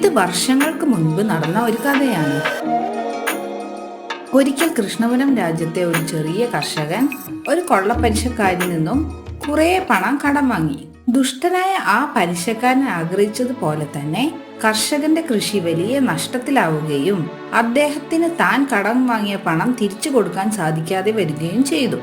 ഇത് വർഷങ്ങൾക്ക് മുൻപ് നടന്ന ഒരു കഥയാണ്. ഒരിക്കൽ കൃഷ്ണപുരം രാജ്യത്തെ ഒരു ചെറിയ കർഷകൻ ഒരു കൊള്ളപ്പലിശക്കാരിൽ നിന്നും കുറേ പണം കടം വാങ്ങി. ദുഷ്ടനായ ആ പലിശക്കാരൻ ആഗ്രഹിച്ചതുപോലെ തന്നെ കർഷകന്റെ കൃഷി വലിയ നഷ്ടത്തിലാവുകയും അദ്ദേഹത്തിന് താൻ കടം വാങ്ങിയ പണം തിരിച്ചു കൊടുക്കാൻ സാധിക്കാതെ വരികയും ചെയ്തു.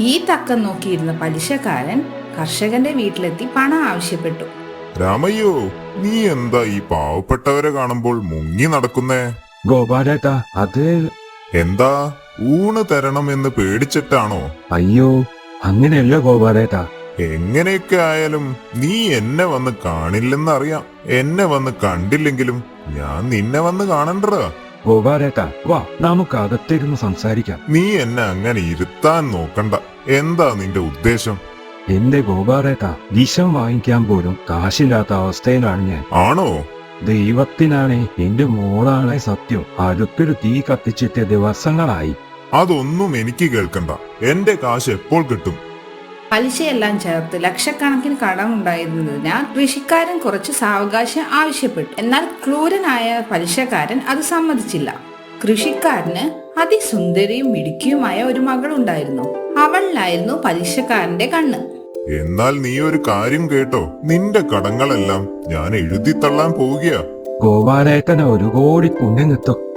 ഈ തക്കം നോക്കിയിരുന്ന പലിശക്കാരൻ കർഷകന്റെ വീട്ടിലെത്തി പണം ആവശ്യപ്പെട്ടു. രാമയ്യോ നീ എന്താ ഈ പാവപ്പെട്ടവരെ കാണുമ്പോൾ മുങ്ങി നടക്കുന്നേ? ഗോപാലേട്ടാ അത് എന്താ? ഊണ് തരണം എന്ന് പേടിച്ചിട്ടാണോ? അയ്യോ അങ്ങനെയല്ല ഗോപാലേട്ടാ. എങ്ങനെയൊക്കെ ആയാലും നീ എന്നെ വന്ന് കാണില്ലെന്നറിയാം. എന്നെ വന്ന് കണ്ടില്ലെങ്കിലും ഞാൻ നിന്നെ വന്ന് കാണണ്ടടാ. ഗോപാലേട്ടാ വാ നമുക്ക് അകത്തിരുന്ന് സംസാരിക്കാം. നീ എന്നെ അങ്ങനെ ഇരുത്താൻ നോക്കണ്ട. എന്താ നിന്റെ ഉദ്ദേശം? എന്റെ ഗോപാലേട്ട വിഷം വാങ്ങിക്കാൻ പോലും കാശില്ലാത്ത അവസ്ഥയിലാണ് ഞാൻ. ആണോ? ദൈവത്തിനാണ് എന്റെ മോളാണെ സത്യം. അടുത്തൊരു തീ കത്തിച്ചിട്ട് ദിവസങ്ങളായി. അതൊന്നും എനിക്ക് കേൾക്കണ്ട. എന്റെ കാശ് എപ്പോൾ കിട്ടും? പലിശയെല്ലാം ചേർത്ത് ലക്ഷക്കണക്കിന് കടമുണ്ടായിരുന്നതിനാൽ കൃഷിക്കാരൻ കുറച്ച് സാവകാശം ആവശ്യപ്പെട്ടു. എന്നാൽ ക്രൂരനായ പലിശക്കാരൻ അത് സമ്മതിച്ചില്ല. കൃഷിക്കാരന് അതിസുന്ദരിയും മിടുക്കിയുമായ ഒരു മകളുണ്ടായിരുന്നു അവളിലായിരുന്നു പലിശക്കാരന്റെ കണ്ണ്. എന്നാൽ നീ ഒരു കാര്യം കേട്ടോ. നിന്റെ കടങ്ങളെല്ലാം ഞാൻ എഴുതിത്തള്ളാൻ പോവുകയാ. ഗോപാലേട്ടന് ഒരു കോടി പുണ്യം കിട്ടും.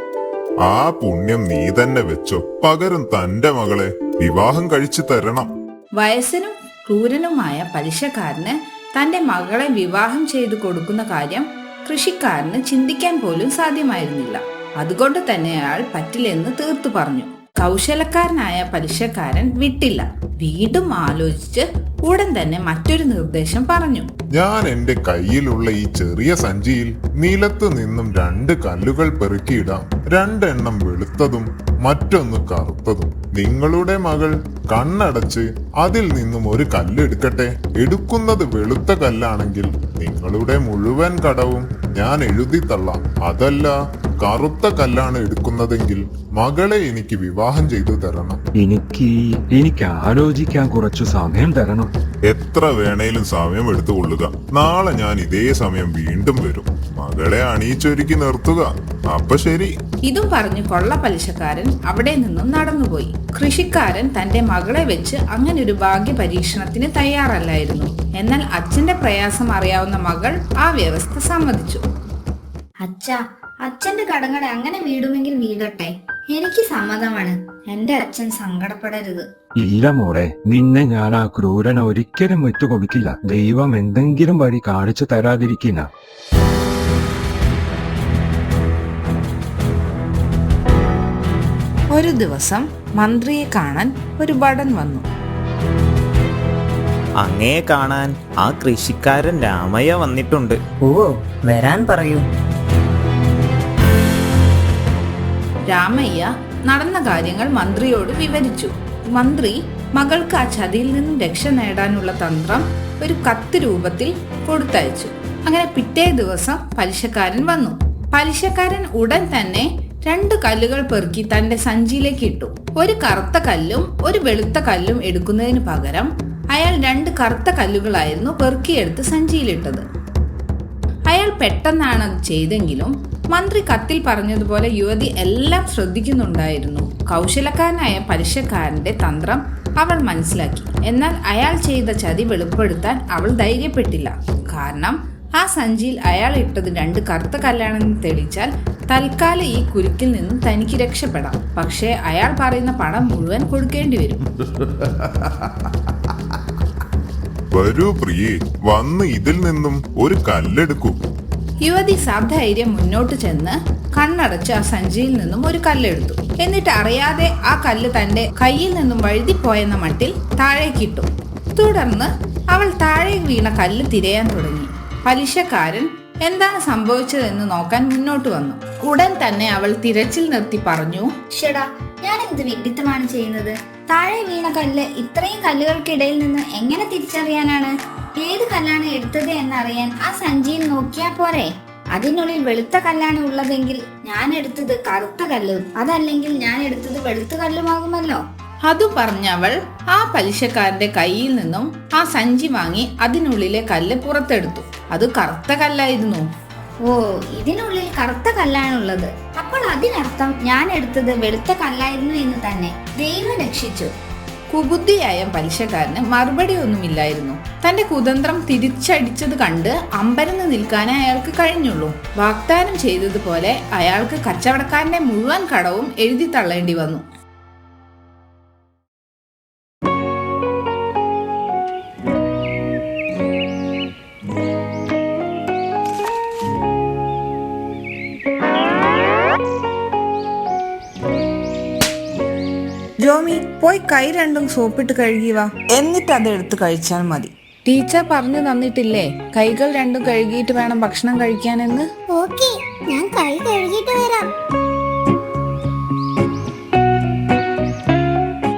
ആ പുണ്യം നീ തന്നെ വെച്ചോ. പകരം തന്റെ മകളെ വിവാഹം കഴിച്ചു തരണം. വയസ്സനും ക്രൂരനുമായ പലിശക്കാരന് തന്റെ മകളെ വിവാഹം ചെയ്തു കൊടുക്കുന്ന കാര്യം കൃഷിക്കാരന് ചിന്തിക്കാൻ പോലും സാധ്യമായിരുന്നില്ല. അതുകൊണ്ട് തന്നെ അയാൾ പറ്റില്ലെന്ന് തീർത്തു പറഞ്ഞു. കൗശലക്കാരനായ പലിശക്കാരൻ വിട്ടില്ല. വീണ്ടും ആലോചിച്ച് ഉടൻ തന്നെ മറ്റൊരു നിർദ്ദേശം പറഞ്ഞു. ഞാൻ എന്റെ കയ്യിലുള്ള ഈ ചെറിയ സഞ്ചിയിൽ നിലത്ത് നിന്നും രണ്ട് കല്ലുകൾ പെറുക്കിയിടാം. രണ്ടെണ്ണം വെളുത്തതും മറ്റൊന്ന് കറുത്തതും. നിങ്ങളുടെ മകൾ കണ്ണടച്ച് അതിൽ നിന്നും ഒരു കല്ലെടുക്കട്ടെ. എടുക്കുന്നത് വെളുത്ത കല്ലാണെങ്കിൽ നിങ്ങളുടെ മുഴുവൻ കടവും ഞാൻ എഴുതി തള്ളാം. അതല്ല കറുത്ത കല്ലാണ് എടുക്കുന്നതെങ്കിൽ മകളെ എനിക്ക് വിവാഹം ചെയ്തു തരണം. എനിക്ക് എനിക്ക് ആലോചിക്കാൻ കുറച്ചു സമയം തരണം. എത്ര വേണേലും സമയം എടുത്തുകൊള്ളുക. നാളെ ഞാൻ ഇതേ സമയം വീണ്ടും വരും. മകളെ അണിയിച്ചൊരുക്കി നിർത്തുക. അപ്പൊ ശരി. ഇതും പറഞ്ഞു കൊള്ള പലിശക്കാരൻ അവിടെ നിന്നും നടന്നുപോയി. കൃഷിക്കാരൻ തന്റെ മകളെ വെച്ച് അങ്ങനെ ഒരു ഭാഗ്യ പരീക്ഷണത്തിന് തയ്യാറല്ലായിരുന്നു. എന്നാൽ അച്ഛന്റെ പ്രയാസം അറിയാവുന്ന മകൾ ആ വ്യവസ്ഥ സമ്മതിച്ചു. അച്ഛ അച്ഛന്റെ കടങ്ങൾ അങ്ങനെ വീടുമെങ്കിൽ വീടട്ടെ. എനിക്ക് സമ്മതമാണ്. എന്റെ അച്ഛൻ സങ്കടപ്പെടരുത്. ഇല്ല മോളെ നിന്നെ ഞാൻ ആ ക്രൂരനെ ഒരിക്കലും വിട്ടുകൊടുക്കില്ല. ദൈവം എന്തെങ്കിലും വഴി കാണിച്ചു തരാതിരിക്കില്ല ഒരു ദിവസം മന്ത്രിയെ കാണാൻ ഒരു ഭടൻ വന്നു. അങ്ങയെ കാണാൻ ആ കൃഷിക്കാരൻ രാമയ്യ വന്നിട്ടുണ്ട്. ഓ വരാൻ പറയൂ. രാമയ്യ നടന്ന കാര്യങ്ങൾ മന്ത്രിയോട് വിവരിച്ചു. മന്ത്രി മകൾക്ക് ആ ചതിയിൽ നിന്നും രക്ഷ നേടാനുള്ള തന്ത്രം ഒരു കത്ത് രൂപത്തിൽ കൊടുത്തയച്ചു. അങ്ങനെ പിറ്റേ ദിവസം പലിശക്കാരൻ വന്നു. പലിശക്കാരൻ ഉടൻ തന്നെ രണ്ട് കല്ലുകൾ പെറുക്കി തന്റെ സഞ്ചിയിലേക്ക് ഇട്ടു. ഒരു കറുത്ത കല്ലും ഒരു വെളുത്ത കല്ലും എടുക്കുന്നതിന് പകരം അയാൾ രണ്ട് കറുത്ത കല്ലുകളായിരുന്നു പെറുക്കിയെടുത്ത് സഞ്ചിയിലിട്ടത്. അയാൾ പെട്ടെന്നാണ് അത് ചെയ്തെങ്കിലും മന്ത്രി കത്തിൽ പറഞ്ഞതുപോലെ യുവതി എല്ലാം ശ്രദ്ധിക്കുന്നുണ്ടായിരുന്നു. കൗശലക്കാരനായ പലിശക്കാരന്റെ തന്ത്രം അവൾ മനസ്സിലാക്കി. എന്നാൽ അയാൾ ചെയ്ത ചതി വെളിപ്പെടുത്താൻ അവൾ ധൈര്യപ്പെട്ടില്ല. കാരണം ആ സഞ്ചിയിൽ അയാൾ ഇട്ടത് രണ്ട് കറുത്ത കല്ലാണെന്ന് തെളിയിച്ചാൽ തൽക്കാലം ഈ കുരുക്കിൽ നിന്നും തനിക്ക് രക്ഷപ്പെടാം. പക്ഷേ അയാൾ പറയുന്ന പണം മുഴുവൻ കൊടുക്കേണ്ടി വരും. വരൂ പ്രിയേ വന്ന് ഇതിൽ നിന്നും ഒരു കല്ലെടുക്കൂ. യുവതി സധൈര്യം മുന്നോട്ട് ചെന്ന് കണ്ണടച്ച് ആ സഞ്ചിയിൽ നിന്നും ഒരു കല്ലെടുത്തു. എന്നിട്ട് അറിയാതെ ആ കല്ല് തന്റെ കയ്യിൽ നിന്നും വഴുതിപ്പോയെന്ന മട്ടിൽ താഴേക്കിട്ടു. തുടർന്ന് അവൾ താഴെ വീണ കല്ല് തിരയാൻ തുടങ്ങി. പലിശക്കാരൻ എന്താണ് സംഭവിച്ചതെന്ന് നോക്കാൻ മുന്നോട്ട് വന്നു. ഉടൻ തന്നെ അവൾ തിരച്ചിൽ നിർത്തി പറഞ്ഞു ഷെടാ ഞാൻ എന്ത് വിഡിത്തമാണ് ചെയ്യുന്നത്? താഴെ വീണ കല്ല് ഇത്രയും കല്ലുകൾക്കിടയിൽ നിന്ന് എങ്ങനെ തിരിച്ചറിയാനാണ്? ഏത് കല്ലാണ് എടുത്തത് എന്നറിയാൻ ആ സഞ്ചിയിൽ നോക്കിയാ പോരെ? അതിനുള്ളിൽ വെളുത്ത കല്ലാണ് ഉള്ളതെങ്കിൽ ഞാൻ എടുത്തത് കറുത്ത കല്ലും അതല്ലെങ്കിൽ ഞാൻ എടുത്തത് വെളുത്ത കല്ലുമാകുമല്ലോ. അതും പറഞ്ഞവൾ ആ പലിശക്കാരന്റെ കയ്യിൽ നിന്നും ആ സഞ്ചി വാങ്ങി അതിനുള്ളിലെ കല്ല് പുറത്തെടുത്തു. അത് കറുത്ത കല്ലായിരുന്നു. ഓ ഇതിനുള്ളിൽ കറുത്ത കല്ലാണുള്ളത്. അപ്പോൾ അതിനർത്ഥം ഞാൻ എടുത്തത് വെളുത്ത കല്ലായിരുന്നു എന്ന് തന്നെ. ദൈവം രക്ഷിച്ചു. കുബുദ്ധിയായ പലിശക്കാരന് മറുപടി ഒന്നുമില്ലായിരുന്നു. തന്റെ കുതന്ത്രം തിരിച്ചടിച്ചത് കണ്ട് അമ്പരന്ന് നിൽക്കാനേ അയാൾക്ക് കഴിഞ്ഞുള്ളൂ. വാഗ്ദാനം ചെയ്തതുപോലെ അയാൾക്ക് കച്ചവടക്കാരന്റെ മുഴുവൻ കടവും എഴുതി തള്ളേണ്ടി വന്നു. ജോമി പോയി കൈ രണ്ടും സോപ്പിട്ട് കഴുകി വാ. എന്നിട്ട് അത് എടുത്ത് കഴിച്ചാൽ മതി. ടീച്ചർ പറഞ്ഞു തന്നിട്ടില്ലേ? കൈകൾ രണ്ടും കഴുകിയിട്ട് വേണം ഭക്ഷണം കഴിക്കാനെന്ന്? ഓക്കെ ഞാൻ കൈ കഴുകിയിട്ട് വരാം.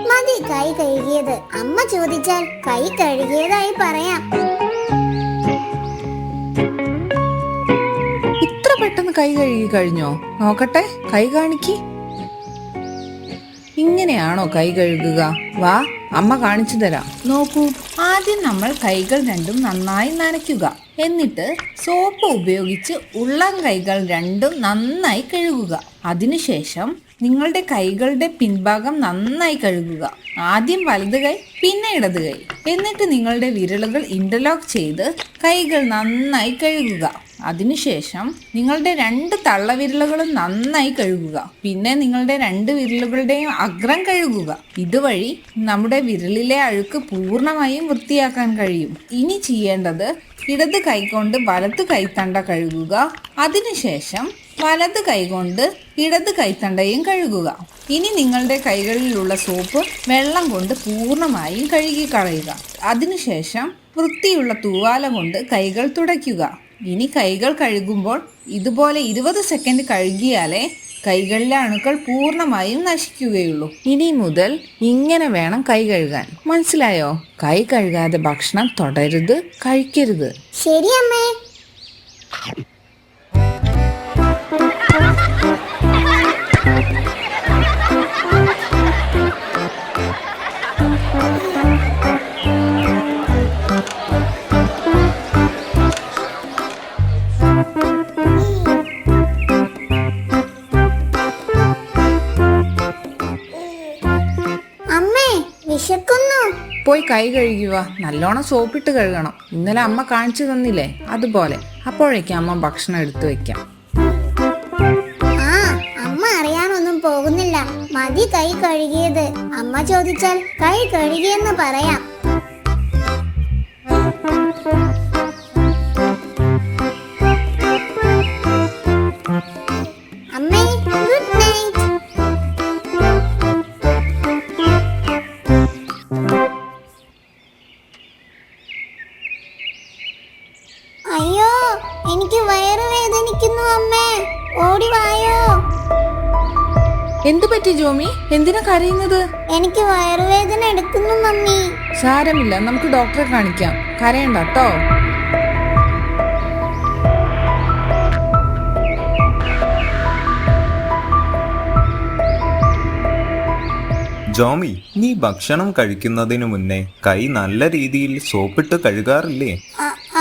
മതി കൈ കഴുകിയത്. അമ്മ ചോദിച്ചാൽ കൈ കഴുകിയതായി പറയാം. ഇത്ര പെട്ടെന്ന് കൈ കഴുകി കഴിഞ്ഞോ? നോക്കട്ടെ കൈ കാണിക്ക്. ഇങ്ങനെയാണോ കൈ കഴുകുക? വാ അമ്മ കാണിച്ചു തരാം. നോക്കൂ ആദ്യം നമ്മൾ കൈകൾ രണ്ടും നന്നായി നനയ്ക്കുക. എന്നിട്ട് സോപ്പ് ഉപയോഗിച്ച് ഉള്ളം കൈകൾ രണ്ടും നന്നായി കഴുകുക. അതിനുശേഷം നിങ്ങളുടെ കൈകളുടെ പിൻഭാഗം നന്നായി കഴുകുക. ആദ്യം വലത് കൈ പിന്നെ ഇടത് കൈ. എന്നിട്ട് നിങ്ങളുടെ വിരലുകൾ ഇന്റർലോക്ക് ചെയ്ത് കൈകൾ നന്നായി കഴുകുക. അതിനുശേഷം നിങ്ങളുടെ രണ്ട് തള്ളവിരലുകളും നന്നായി കഴുകുക. പിന്നെ നിങ്ങളുടെ രണ്ട് വിരലുകളുടെയും അഗ്രം കഴുകുക. ഇതുവഴി നമ്മുടെ വിരലിലെ അഴുക്ക് പൂർണമായും വൃത്തിയാക്കാൻ കഴിയും. ഇനി ചെയ്യേണ്ടത് ഇടത് കൈകൊണ്ട് വലത് കൈത്തണ്ട കഴുകുക. അതിനുശേഷം വലത് കൈകൊണ്ട് ഇടത് കൈത്തണ്ടയും കഴുകുക. ഇനി നിങ്ങളുടെ കൈകളിലുള്ള സോപ്പ് വെള്ളം കൊണ്ട് പൂർണമായും കഴുകി കളയുക അതിനുശേഷം വൃത്തിയുള്ള തൂവാല കൊണ്ട് കൈകൾ തുടയ്ക്കുക. ഇനി കൈകൾ കഴുകുമ്പോൾ ഇതുപോലെ ഇരുപത് സെക്കൻഡ് കഴുകിയാലേ കൈകളിലെ അണുക്കൾ പൂർണമായും നശിക്കുകയുള്ളൂ. ഇനി മുതൽ ഇങ്ങനെ വേണം കൈ കഴുകാൻ. മനസ്സിലായോ? കൈ കഴുകാതെ ഭക്ഷണം തുടരുത് കഴിക്കരുത്. ശരി അമ്മേ. പോയി കൈ കഴുകുക നല്ലോണം സോപ്പിട്ട് കഴുകണം. ഇന്നലെ അമ്മ കാണിച്ചു തന്നില്ലേ? അതുപോലെ. അപ്പോഴേക്കും അമ്മ ഭക്ഷണം എടുത്തു വെക്കാം. അറിയാനൊന്നും പോകുന്നില്ല. മതി കൈ കഴുകിയത്. അമ്മ ചോദിച്ചാൽ കൈ കഴുകിയെന്ന് പറയാം. എനിക്ക് വയറ് വേദനിക്കുന്നു അമ്മേ. ഓടി വായോ. എന്തു പറ്റി ജോമി? എന്തിനാ കരയുന്നത്? എനിക്ക് വയറുവേദന എടുക്കുന്നു മമ്മി. സാരമില്ല നമുക്ക് ഡോക്ടറെ കാണിക്കാം. കരയണ്ട കേട്ടോ ജോമി നീ ഭക്ഷണം കഴിക്കുന്നതിന് മുന്നേ കൈ നല്ല രീതിയിൽ സോപ്പിട്ട് കഴുകാറില്ലേ?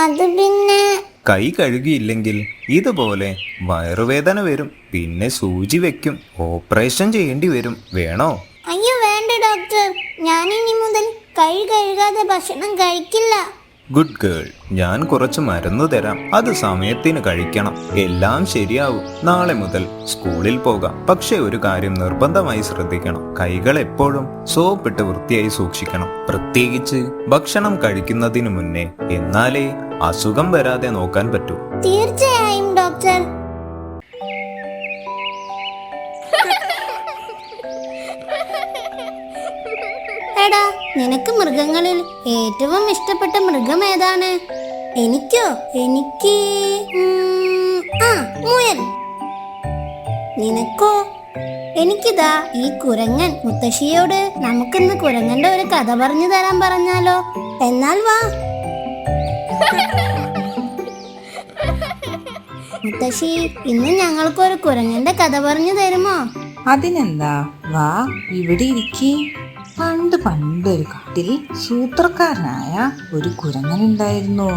അത് പിന്നെ കൈ കഴുകിയില്ലെങ്കിൽ ഇതുപോലെ വയറുവേദന വരും. പിന്നെ സൂചി വെക്കും. ഓപ്പറേഷൻ ചെയ്യേണ്ടി വരും. വേണോ? അയ്യോ വേണ്ട ഡോക്ടർ. ഞാൻ ഇനി മുതൽ കൈ കഴുകാതെ ഭക്ഷണം കഴിക്കില്ല. ഗുഡ് ഗേൾ ഞാൻ കുറച്ച് മരുന്ന് തരാം. അത് സമയത്തിന് കഴിക്കണം. എല്ലാം ശരിയാവും. നാളെ മുതൽ സ്കൂളിൽ പോകാം. പക്ഷെ ഒരു കാര്യം നിർബന്ധമായി ശ്രദ്ധിക്കണം. കൈകൾ എപ്പോഴും സോപ്പിട്ട് വൃത്തിയായി സൂക്ഷിക്കണം. പ്രത്യേകിച്ച് ഭക്ഷണം കഴിക്കുന്നതിന് മുന്നേ. എന്നാലേ അസുഖം വരാതെ നോക്കാൻ പറ്റൂ. തീർച്ചയായും ഡോക്ടർ. നിനക്ക് മൃഗങ്ങളിൽ ഏറ്റവും ഇഷ്ടപ്പെട്ട മൃഗം ഏതാണ്? എനിക്കോ? എനിക്ക് ആ മുയൽ. നിനക്കോ? എനിക്കിതാ ഈ കുരങ്ങൻ മുത്തശ്ശിയോട് നമുക്കിന്ന് കുരങ്ങന്റെ ഒരു കഥ പറഞ്ഞു തരാൻ പറഞ്ഞാലോ. എന്നാൽ വാ. മുത്തശ്ശി ഇന്ന് ഞങ്ങൾക്കൊരു കുരങ്ങന്റെ കഥ പറഞ്ഞു തരുമോ? അതിനെന്താ? വാ ഇവിടെ ഇരിക്കേ. പണ്ട് പണ്ടൊരു കാട്ടിൽ സൂത്രക്കാരനായ ഒരു കുരങ്ങനുണ്ടായിരുന്നു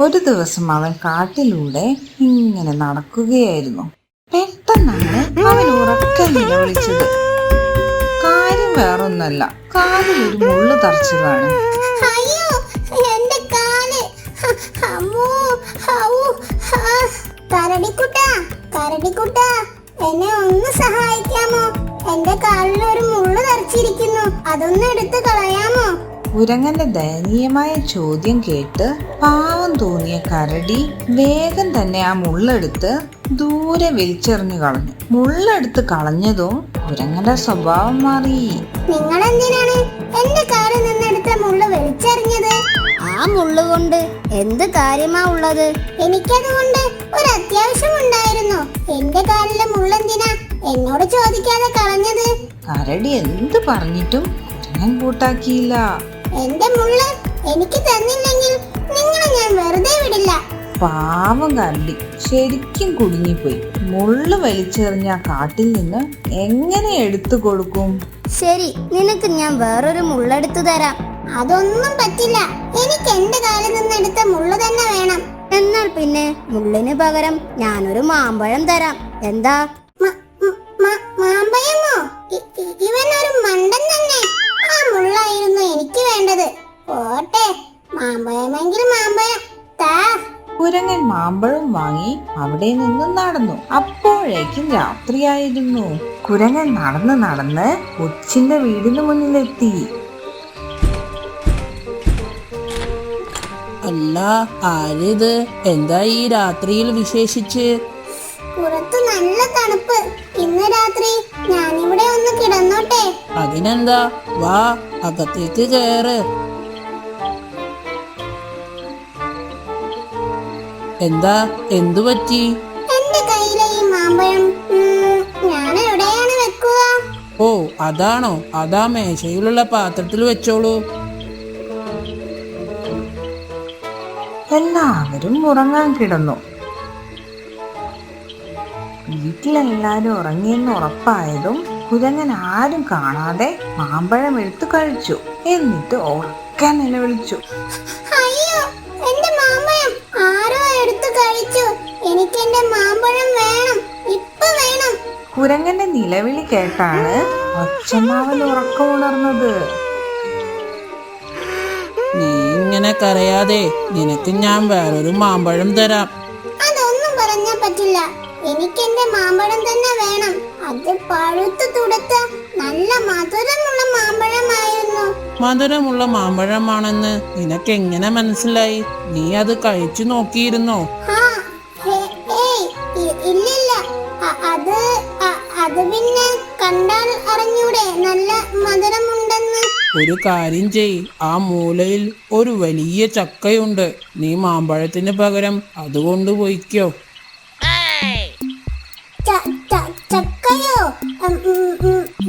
ഒരു ദിവസം അവൻ കാട്ടിലൂടെ ഇങ്ങനെ നടക്കുകയായിരുന്നു. പെട്ടെന്നാണ് അവൻ ഉറക്കം നിലവിളിച്ചത്. കാര്യം വേറൊന്നല്ല. കാലിലൊരു മുള്ളു തറച്ചതാണ് കരടിക്കുട്ട കരടിക്കുട്ടാ എന്നെ ഒന്ന് സഹായിക്കാമോ? എന്റെ കാലിൽ ഒരു മുള്ളു തറച്ചിരിക്കുന്നു. അതൊന്ന് എടുത്ത് കളയാമോ? കുരങ്ങന്റെ ദയനീയമായ ചോദ്യം കേട്ട് പാവം തോന്നിയ കരടി വേഗം തന്നെ ആ മുള്ളെടുത്ത് ദൂരെ വലിച്ചെറിഞ്ഞു കളഞ്ഞു. മുള്ളെടുത്ത് കളഞ്ഞതും കുരങ്ങന്റെ സ്വഭാവം മാറി. നിങ്ങൾ എന്തിനാണ് എന്റെ കാലിൽ നിന്നെടുത്ത മുള്ളു വലിച്ചെറിഞ്ഞത്? ആ മുള്ളു കൊണ്ട് എന്ത് കാര്യമാ ഉള്ളത്? എനിക്കതുകൊണ്ട് ഒരു അത്യാവശ്യം ഉണ്ടായിരുന്നു എന്റെ കാലിലെ മുള്ളെന്തിനാ എന്നോട് ചോദിക്കാതെ കളഞ്ഞത്? കരടി എന്ത് പറഞ്ഞിട്ടും ഞാൻ കൂട്ടാക്കിയില്ല. എന്റെ മുള്ള് എനിക്ക് തന്നില്ലെങ്കിൽ നിങ്ങളെ ഞാൻ വെറുതെ വിടില്ല. പാവം കരടി ശരിക്കും കുടുങ്ങിപ്പോയി. മുള്ളു വലിച്ചെറിഞ്ഞ കാട്ടിൽ നിന്ന് എങ്ങനെ എടുത്തു കൊടുക്കും? ശരി നിനക്ക് ഞാൻ വേറൊരു മുള്ളെടുത്തു തരാം. അതൊന്നും പറ്റില്ല. എനിക്ക് എന്റെ കാലിൽ നിന്നെടുത്ത മുള്ളു തന്നെ വേണം. എന്നാൽ പിന്നെ മുള്ളിന് പകരം ഞാനൊരു മാമ്പഴം തരാം. എന്താ? മാമ്പഴമോ? ഇവൻ ഒരു മണ്ടൻ തന്നെ. ആ മുള്ളായിരുന്നു എനിക്ക് വേണ്ടത്. പോട്ടെ മാമ്പഴമെങ്കിൽ മാമ്പഴം. താ കുരങ്ങൻ മാമ്പഴം വാങ്ങി അവിടെ നിന്നും നടന്നു. അപ്പോഴേക്കും രാത്രിയായിരുന്നു. കുരങ്ങൻ നടന്ന് നടന്ന് കൊച്ചിന്റെ വീടിന് മുന്നിലെത്തി. അല്ല ആരിത്? എന്താ ഈ രാത്രിയിൽ വിശേഷിച്ച്? പുറത്തു നല്ല തണുപ്പ്. ഇന്ന് രാത്രി ഞാനിവിടെ ഒന്ന് കിടന്നോട്ടെ. അതിനെന്താ? വാ അകത്തേക്ക് കയറ് എന്താ? എന്തു പറ്റി? എന്റെ കയ്യിലെ ഈ മാമ്പഴം ഞാൻ എവിടെയാണ് വെക്കുക? ഓ അതാണോ. അതാ മേശയിലുള്ള പാത്രത്തിൽ വെച്ചോളൂ. എല്ലാവരും ഉറങ്ങാൻ കിടന്നു. വീട്ടിലെല്ലാവരും ഉറങ്ങിയെന്ന് ഉറപ്പായതും കുരങ്ങൻ ആരും കാണാതെ മാമ്പഴം എടുത്ത് കഴിച്ചു. എന്നിട്ട് ഉറക്കാൻ നിലവിളിച്ചു. കുരങ്ങന്റെ നിലവിളി കേട്ടാണ് ഒച്ചമാവൻ ഉറക്കമുണർന്നത് നീ ഇങ്ങനെ കരയാതെ നിനക്ക് ഞാൻ വേറൊരു മാമ്പഴം തരാം. അതൊന്നും പറഞ്ഞാ പറ്റില്ല. എനിക്ക് എന്റെ മാമ്പഴം തന്നെ വേണം. അത് പഴുത്ത് തുടുത്ത നല്ല മധുരമുള്ള മാമ്പഴമായിരുന്നു. മധുരമുള്ള മാമ്പഴമാണെന്ന് നിനക്ക് എങ്ങനെ മനസ്സിലായി? നീ അത് കഴിച്ചു നോക്കിയിരുന്നോ? ആ, ഹേ- ഏയ്, ഇ- ഇല്ലില്ല. അ- അത് അ- അത് പിന്നെ കണ്ടാൽ അറിഞ്ഞൂടെ. നല്ല മധുരമുണ്ടെന്ന് ഒരു കാര്യം ചെയ്. ആ മൂലയിൽ ഒരു വലിയ ചക്കയുണ്ട്. നീ മാമ്പഴത്തിന് പകരം അതുകൊണ്ട് പോയിക്കോ. ച- ച- ചക്കയോ?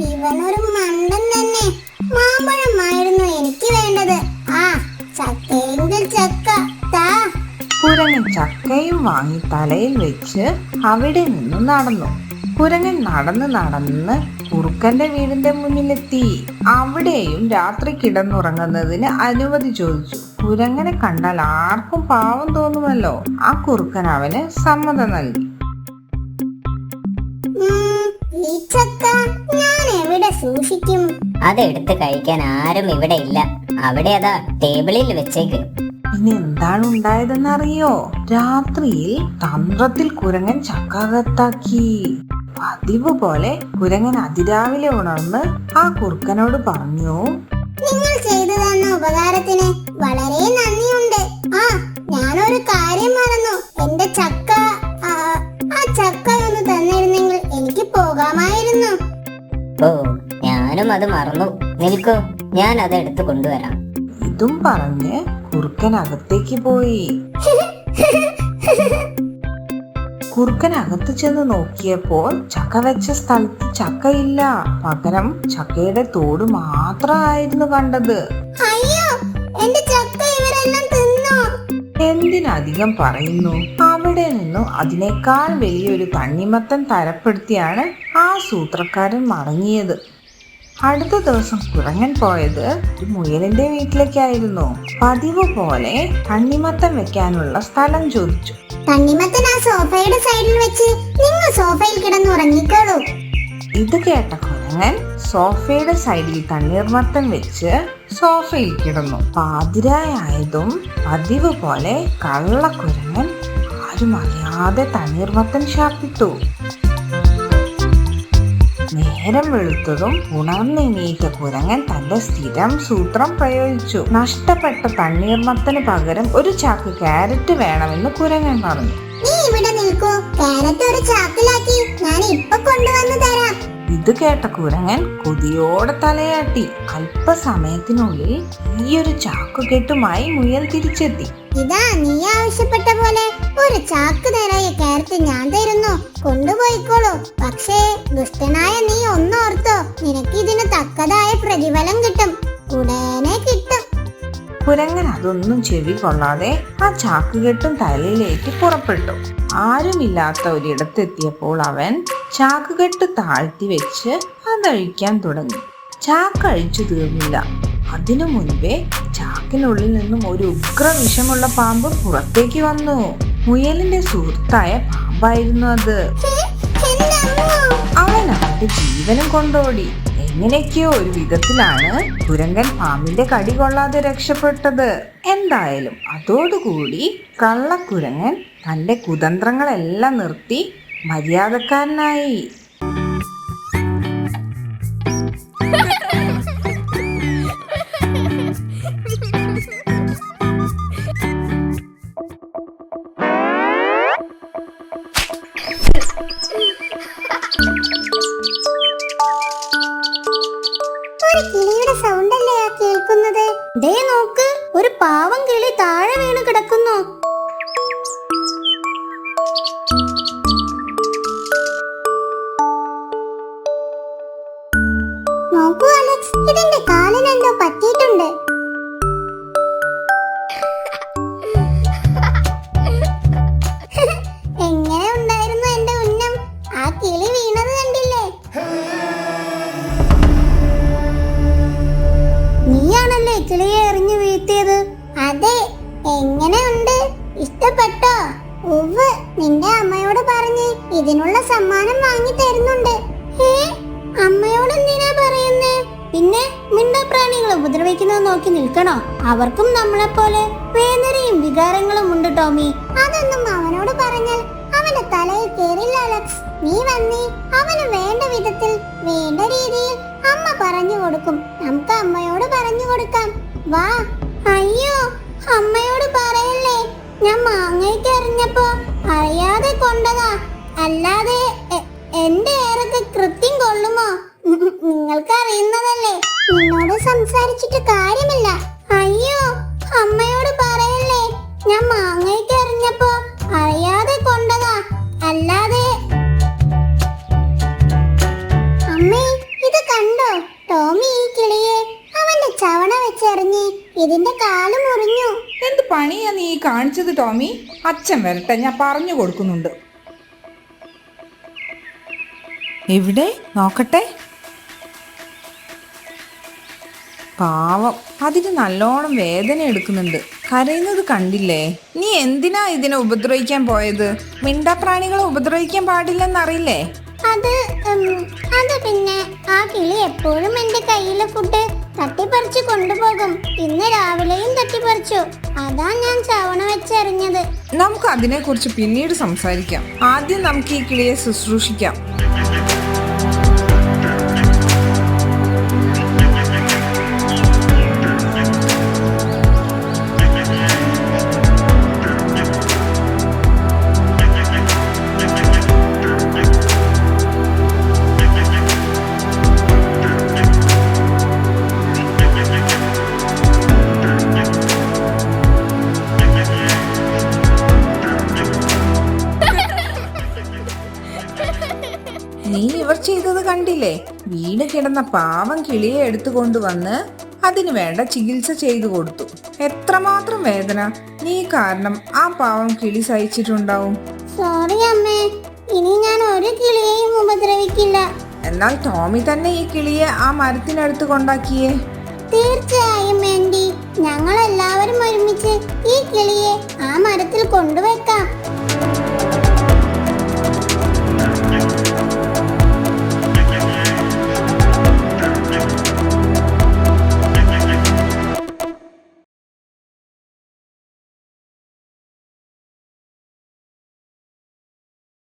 ഇവനൊരു മണ്ടൻ തന്നെ. മാമ്പഴമായിരുന്നു എനിക്ക് വേണ്ടത്. ആ ചക്കയെങ്കിൽ ചക്ക. താ കുരങ്ങൻ ചക്കയും വാങ്ങി തലയിൽ വെച്ച് അവിടെ നിന്ന് നടന്നു. കുരങ്ങൻ നടന്ന് നടന്ന് കുറുക്കന്റെ വീടിന്റെ മുന്നിലെത്തി. അവിടെയും രാത്രി കിടന്നുറങ്ങുന്നതിന് അനുമതി ചോദിച്ചു. കുരങ്ങനെ കണ്ടാൽ ആർക്കും പാവം തോന്നുമല്ലോ. ആ കുറുക്കൻ അവന് സമ്മതം നൽകി. ഞാൻ എവിടെ സൂക്ഷിക്കും? അതെടുത്ത് കഴിക്കാൻ ആരും ഇവിടെ ഇല്ല. അവിടെ അതാ ടേബിളിൽ വെച്ചേക്ക്. ഇനി എന്താണ് ഉണ്ടായതെന്നറിയോ? രാത്രിയിൽ തന്ത്രത്തിൽ കുരങ്ങൻ ചക്കാകത്താക്കി. പതിവ് പോലെ കുരങ്ങൻ അതിരാവിലെ ഉണർന്ന് ആ കുറുക്കനോട് പറഞ്ഞു നിങ്ങൾ ചെയ്തു തന്ന ഉപകാരത്തിന് വളരെ നന്ദിയുണ്ട്. ആ ഞാനൊരു കാര്യം മറന്നു. എന്റെ ചക്ക ആ, ചക്ക ഒന്ന് തന്നിരുന്നെങ്കിൽ എനിക്ക് പോകാമായിരുന്നു. ഓ ഞാനും അത് മറന്നു. നിൽക്കൂ ഞാൻ അത് എടുത്തു കൊണ്ടുവരാം. ഇതും പറഞ്ഞ് കുറുക്കൻ അകത്തേക്ക് പോയി. കുറുക്കൻ അകത്ത് ചെന്ന് നോക്കിയപ്പോൾ ചക്ക വെച്ച സ്ഥലത്ത് ചക്കയില്ല. പകരം ചക്കയുടെ തോട് മാത്രമായിരുന്നു കണ്ടത്. എന്തിനധികം പറയുന്നു? അവിടെ നിന്നും അതിനേക്കാൾ വലിയൊരു തണ്ണിമത്തൻ തരപ്പെടുത്തിയാണ് ആ സൂത്രക്കാരൻ മടങ്ങിയത്. അടുത്ത ദിവസം കുരങ്ങൻ പോയത് ഒരു മുയലിന്റെ വീട്ടിലേക്കായിരുന്നു. പതിവ് പോലെ തണ്ണിമത്തം വെക്കാനുള്ള സ്ഥലം ചോദിച്ചു. തണ്ണിമത്തൻ ആ സോഫയുടെ സൈഡിൽ വെച്ച് നിങ്ങൾ സോഫയിൽ കിടന്ന് ഉറങ്ങിക്കോളൂ. ഇത് കേട്ട കുരങ്ങൻ സോഫയുടെ സൈഡിൽ തണ്ണീർമത്തം വെച്ച് സോഫയിൽ കിടന്നു. പാതിരായായതും പതിവ് പോലെ കള്ളക്കുരങ്ങൻ ആരും അറിയാതെ തണ്ണീർമത്തൻ ശാപ്പിട്ടു നേരം വെളുത്തതും ഉണർന്നെണീറ്റ കുരങ്ങൻ തന്റെ സ്ഥിരം സൂത്രം പ്രയോഗിച്ചു. നഷ്ടപ്പെട്ട തണ്ണീർമത്തിന് പകരം ഒരു ചാക്ക് ക്യാരറ്റ് വേണമെന്ന് കുരങ്ങൻ പറഞ്ഞു. നീ ഇവിടെ നിൽക്കൂ. ഒരു ചാക്കിലാക്കി. ഞാൻ ഇപ്പൊ കൊണ്ടുവന്ന് തരാം. ഇത് കേട്ട കുരങ്ങൻ കൊതിയോടെ തലയാട്ടി. അല്പസമയത്തിനുള്ളിൽ ഈയൊരു ചാക്കുകെട്ടുമായി മുയൽ തിരിച്ചെത്തി. ഇതാ നീ ആവശ്യപ്പെട്ട പോലെ. ഒരു ചാക്ക് നേരായ കാരറ്റ് ഞാൻ തരുന്നു. കൊണ്ടുപോയിക്കോളൂ. പക്ഷേ ദുഷ്ടനായ നീ ഒന്നോർത്തോ നിനക്ക് ഇതിന് തക്കതായ പ്രതിഫലം കിട്ടും. ഉടനെ കിട്ടും. കുരങ്ങൻ അതൊന്നും ചെവി കൊള്ളാതെ ആ ചാക്കുകെട്ടും തലയിലേക്ക് പുറപ്പെട്ടു. ആരുമില്ലാത്ത ഒരിടത്തെത്തിയപ്പോൾ അവൻ ചാക്കുകെട്ട് താഴ്ത്തി വെച്ച് അതഴിക്കാൻ തുടങ്ങി. ചാക്ക് അഴിച്ചു തീർന്നില്ല. അതിനു മുൻപേ ചാക്കിനുള്ളിൽ നിന്നും ഒരു ഉഗ്ര വിഷമുള്ള പാമ്പ് പുറത്തേക്ക് വന്നു. മുയലിന്റെ സുഹൃത്തായ പാമ്പായിരുന്നു അത്. അവൻ അവന്റെ ജീവനും കൊണ്ടോടി. എങ്ങനെയൊക്കെയോ ഒരു വിധത്തിലാണ് കുരങ്കൻ പാമ്പിന്റെ കടി കൊള്ളാതെ രക്ഷപ്പെട്ടത്. എന്തായാലും അതോടുകൂടി കള്ളക്കുരങ്ങൻ തന്റെ കുതന്ത്രങ്ങളെല്ലാം നിർത്തി മര്യാദക്കാരനായി. ഇതിന്റെ കാലിനെന്തോ പറ്റിയിട്ടുണ്ട്. എങ്ങനെ ഉണ്ടായിരുന്നു എന്റെ ആ കിളി കണ്ടില്ലേ? നീയാണല്ലേ എറിഞ്ഞു അതെ ഇഷ്ടപ്പെട്ടോ? നിന്റെ അമ്മയോട് പറഞ്ഞ് ഇതിനുള്ള സമ്മാനം വാങ്ങി തരുന്നുണ്ട്. ഏ അമ്മയോട് എന്തിനാ പിന്നെ മിണ്ടാപ്രാണികളെ ഉപദ്രവിക്കുന്നത് നോക്കി നിൽക്കണോ? അവർക്കും നമ്മളെ പോലെ വേദനയും വികാരങ്ങളും ഉണ്ട് ടോമി. അതൊന്നും അവനോട് പറഞ്ഞാൽ അവന്റെ തലയിൽ കേറില്ല അലക്സ്. നീ വന്നേ അവന് വേണ്ട വിധത്തിൽ വേണ്ട രീതിയിൽ അമ്മ പറഞ്ഞു കൊടുക്കും. നമുക്ക് അമ്മയോട് പറഞ്ഞു കൊടുക്കാം. വാ. അയ്യോ അമ്മയോട് പറയല്ലേ? ഞാൻ മാങ്ങയ്ക്ക് എറിഞ്ഞപ്പോ അറിയാതെ കൊണ്ടതാ. അല്ലാതെ എന്റെ ഏറൊക്കെ കൃത്യം കൊള്ളുമോ? നിങ്ങൾക്ക് അറിയുന്നതല്ലേ നിന്നോട് സംസാരിച്ചിട്ട് കാര്യമില്ല. അയ്യോ അമ്മയോട് പറയല്ലേ? ഞാൻ മാങ്ങയ്ക്ക് എറിഞ്ഞപ്പോ അറിയാതെ കൊണ്ടതാ. അല്ലാതെ. അമ്മേ ഇത് കണ്ടോ? ടോമി ഈ കിളിയെ അവന്റെ ചവണ വെച്ചെറിഞ്ഞ് ഇതിന്റെ കാൽ മുറിഞ്ഞു. എന്ത് പണിയാ നീ കാണിച്ചത് ടോമി? അച്ഛൻ വരട്ടെ ഞാൻ പറഞ്ഞു കൊടുക്കുന്നുണ്ട്. എവിടെ? നോക്കട്ടെ. പാവം. അതിന് നല്ലോണം വേദന എടുക്കുന്നുണ്ട്. കരയുന്നത് കണ്ടില്ലേ? നീ എന്തിനാ ഇതിനെ ഉപദ്രവിക്കാൻ പോയത്? മിണ്ടാപ്രാണികളെ ഉപദ്രവിക്കാൻ പാടില്ലെന്നറിയില്ലേ? അത് അത് പിന്നെ ആ കിളി എപ്പോഴും എന്റെ കയ്യിലെ ഫുഡ് തട്ടിപ്പറിച്ചു കൊണ്ടുപോകും. ഇന്ന് രാവിലെയും തട്ടിപ്പറിച്ചു. അതാ ഞാൻ ചവണ വെച്ചെറിഞ്ഞത്. നമുക്ക് അതിനെക്കുറിച്ച് പിന്നീട് സംസാരിക്കാം. ആദ്യം നമുക്ക് ഈ കിളിയെ ശുശ്രൂഷിക്കാം. കണ്ടില്ലേ? വീണ് കിടന്ന പാവം കിളിയെ എടുത്തുകൊണ്ടുവന്ന് അതിനു വേണ്ട ചികിത്സ ചെയ്തു കൊടുത്തു. എത്രമാത്രം വേദന? നീ കാരണം ആ പാവം കിളി സഹിച്ചിട്ടുണ്ടാവും. സോറി അമ്മേ. ഇനി ഞാൻ ഒരു കിളിയെയും ഉപദ്രവിക്കില്ല. എന്നാൽ ടോമി തന്നെ ഈ കിളിയെ ആ മരത്തിനടുത്ത് കൊണ്ടാക്കിയേ. തീർച്ചയായും വേണ്ടി. ഞങ്ങൾ എല്ലാവരും ഒരുമിച്ച് ഈ കിളിയെ ആ മരത്തിൽ കൊണ്ടുവെക്കാം.